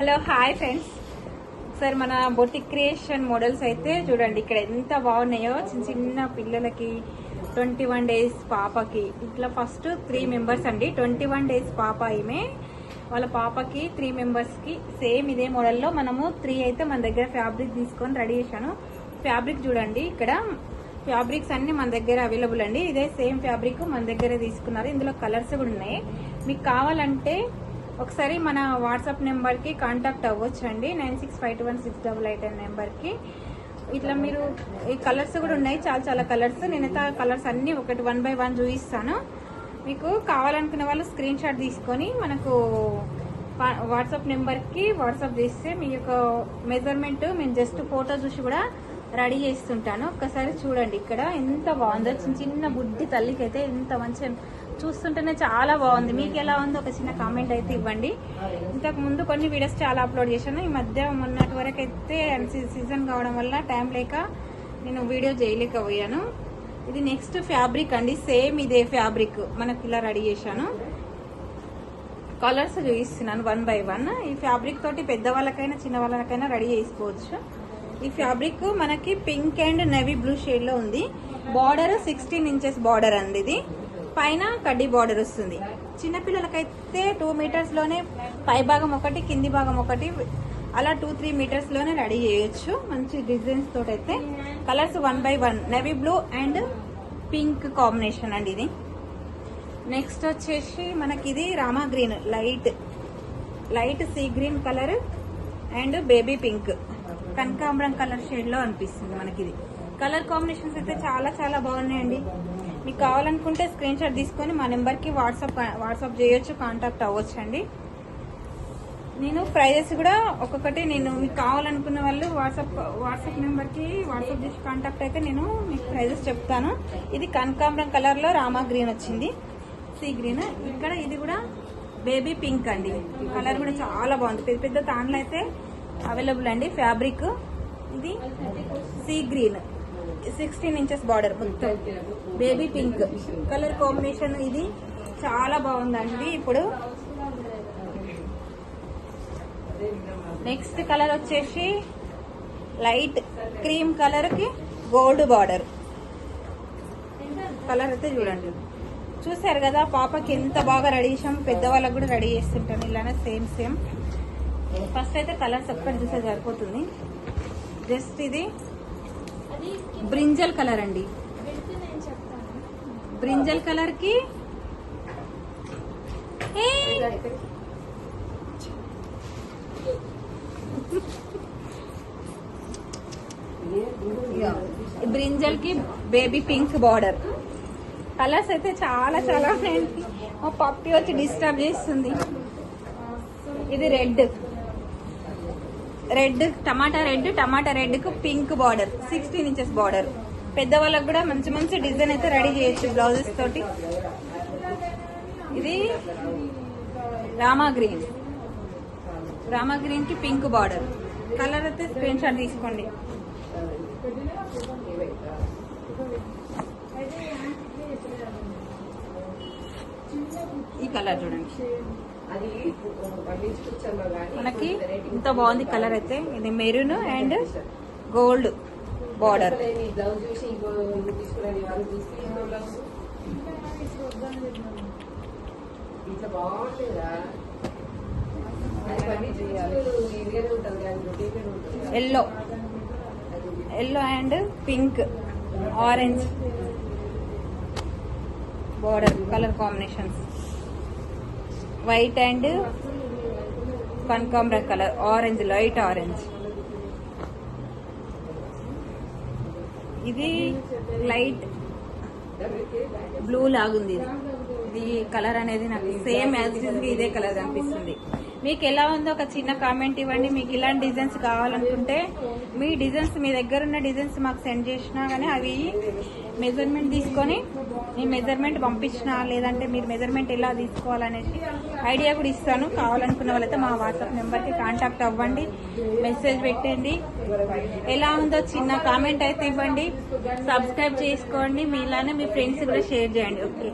Hello hi friends. Sir మన boutique creation models అయితే చూడండి ఇక్కడ ఎంత బాగున్నాయో. చిన్న చిన్న పిల్లలకి ట్వంటీ వన్ డేస్ పాపకి. ఇట్లా ఫస్ట్ త్రీ మెంబర్స్ అండి. ట్వంటీ వన్ డేస్ పాప ఈమె. వాళ్ళ పాపకి త్రీ మెంబర్స్కి సేమ్ ఇదే మోడల్లో మనము త్రీ అయితే మన దగ్గర ఫ్యాబ్రిక్ తీసుకొని రెడీ చేశాను. ఫ్యాబ్రిక్ చూడండి ఇక్కడ ఫ్యాబ్రిక్స్ అన్ని మన దగ్గర అవైలబుల్ అండి. ఇదే సేమ్ ఫ్యాబ్రిక్ మన దగ్గర తీసుకున్నారు. ఇందులో కలర్స్ కూడా ఉన్నాయి. మీకు కావాలంటే ఒకసారి మన వాట్సాప్ నెంబర్కి కాంటాక్ట్ అవ్వచ్చు అండి nine six five two one six double eight అనే నెంబర్కి. ఇట్లా మీరు ఈ కలర్స్ కూడా ఉన్నాయి. చాలా చాలా కలర్స్. నేనైతే ఆ కలర్స్ అన్నీ ఒకటి వన్ బై వన్ చూపిస్తాను. మీకు కావాలనుకునే వాళ్ళు స్క్రీన్ షాట్ తీసుకొని మనకు వాట్సాప్ నెంబర్కి వాట్సాప్ చేస్తే మీ యొక్క మెజర్మెంట్ మేము జస్ట్ ఫోటో చూసి కూడా రెడీ చేస్తుంటాను. ఒక్కసారి చూడండి. ఇక్కడ ఎంత బాగుందో. చిన్న చిన్న బుడ్డి తల్లికి అయితే ఎంత మంచి చూస్తుంటేనే చాలా బాగుంది. మీకు ఎలా ఉందో ఒక చిన్న కామెంట్ అయితే ఇవ్వండి. ఇంతకు ముందు కొన్ని వీడియోస్ చాలా అప్లోడ్ చేశాను. ఈ మధ్య మొన్నటి వరకు అయితే సీజన్ కావడం వల్ల టైం లేక నేను వీడియో చేయలేకపోయాను. ఇది నెక్స్ట్ ఫ్యాబ్రిక్ అండి. సేమ్ ఇదే ఫ్యాబ్రిక్ మనకి ఇలా రెడీ చేశాను. కలర్స్ చూపిస్తున్నాను వన్ బై వన్ ఈ ఫ్యాబ్రిక్ తోటి పెద్ద వాళ్ళకైనా చిన్న వాళ్ళకైనా రెడీ చేసుకోవచ్చు. ఈ ఫ్యాబ్రిక్ మనకి పింక్ అండ్ నెవీ బ్లూ షేడ్లో ఉంది. బార్డర్ సిక్స్టీన్ ఇంచెస్ బార్డర్ అండి ఇది. పైన కడ్డీ బార్డర్ వస్తుంది. చిన్నపిల్లలకైతే టూ మీటర్స్లోనే పై భాగం ఒకటి కింది భాగం ఒకటి అలా టూ త్రీ మీటర్స్లోనే రెడీ చేయొచ్చు. మంచి డిజైన్స్ తోటైతే. అయితే colors one by one navy blue and pink combination అండి ఇది. నెక్స్ట్ వచ్చేసి మనకి ఇది Rama green light light sea green color and baby pink కనకాంబరం కలర్ షేడ్లో అనిపిస్తుంది మనకి ఇది కలర్ కాంబినేషన్స్ అయితే చాలా చాలా బాగున్నాయండి. మీకు కావాలనుకుంటే స్క్రీన్ షాట్ తీసుకొని మా నెంబర్కి వాట్సాప్ వాట్సాప్ చేయొచ్చు కాంటాక్ట్ అవ్వచ్చు అండి నేను ప్రైజెస్ కూడా ఒక్కొక్కటి నేను మీకు కావాలనుకున్న వాళ్ళు వాట్సాప్ వాట్సాప్ నెంబర్కి వాట్సాప్ చేసి కాంటాక్ట్ అయితే నేను మీకు ప్రైజెస్ చెప్తాను. ఇది కనకాంబరం కలర్లో రామా గ్రీన్ వచ్చింది. Sea green. ఇక్కడ ఇది కూడా బేబీ పింక్ అండి. కలర్ కూడా చాలా బాగుంది. పెద్ద పెద్ద తాండ్లు అయితే అవైలబుల్ అండి. ఫ్యాబ్రిక్. ఇది sea green. Sixteen inches border మొత్తం. బేబీ పింక్ కలర్ కాంబినేషన్ ఇది. చాలా బాగుందండి ఇప్పుడు. నెక్స్ట్ కలర్ వచ్చేసి లైట్ క్రీమ్ కలర్కి గోల్డ్ బార్డర్ కలర్ అయితే చూడండి. చూసారు కదా పాపకి ఎంత బాగా రెడీ చేసాం. పెద్దవాళ్ళకి కూడా రెడీ చేస్తుంటాను. ఇలానే సేమ్ సేమ్ ఫస్ట్ అయితే కలర్స్ ఒక్కటి చూసే సరిపోతుంది. జస్ట్ ఇది. బ్రింజల్ కలర్ అండి. బ్రింజల్ కలర్కి బ్రింజల్కి బేబీ పింక్ బార్డర్. కలర్స్ అయితే చాలా చాలా ఉన్నాయండి. మా పప్పి వచ్చి డిస్టర్బ్ చేస్తుంది. ఇది red. Red tomato red tomato రెడ్కు pink border sixteen inches border. పెద్దవాళ్ళకి కూడా మంచి మంచి డిజైన్ అయితే రెడీ చేయొచ్చు బ్లౌజెస్ తోటి. ఇది రామా గ్రీన్. రామా గ్రీన్కి పింక్ బార్డర్. కలర్ అయితే స్క్రీన్ షాట్ తీసుకోండి. ఈ కలర్ చూడండి. మనకి ఇంత బాగుంది కలర్ అయితే. ఇది maroon and gold border. Yellow yellow and pink orange border color combinations white and కనకాంబరం కలర్ ఆరెంజ్ లైట్ ఆరెంజ్. ఇది లైట్ బ్లూ లాగుంది. ఇది కలర్ అనేది నాకు సేమ్ యాజ్ ఇదే కలర్ అనిపిస్తుంది. మీకు ఎలా ఉందో ఒక చిన్న కామెంట్ ఇవ్వండి. మీకు ఇలాంటి డిజైన్స్ కావాలనుకుంటే మీ డిజైన్స్ మీ దగ్గర ఉన్న డిజైన్స్ మాకు సెండ్ చేసినా కానీ అవి మెజర్మెంట్ తీసుకొని మీ మెజర్మెంట్ పంపించినా లేదంటే మీరు మెజర్మెంట్ ఎలా తీసుకోవాలనేసి ఐడియా కూడా ఇస్తాను. కావాలనుకున్న వాళ్ళైతే మా వాట్సాప్ నెంబర్కి కాంటాక్ట్ అవ్వండి. మెసేజ్ పెట్టండి. ఎలా ఉందో చిన్న కామెంట్ అయితే ఇవ్వండి. సబ్స్క్రైబ్ చేసుకోండి. మీలానే మీ ఫ్రెండ్స్ కూడా షేర్ చేయండి. ఓకే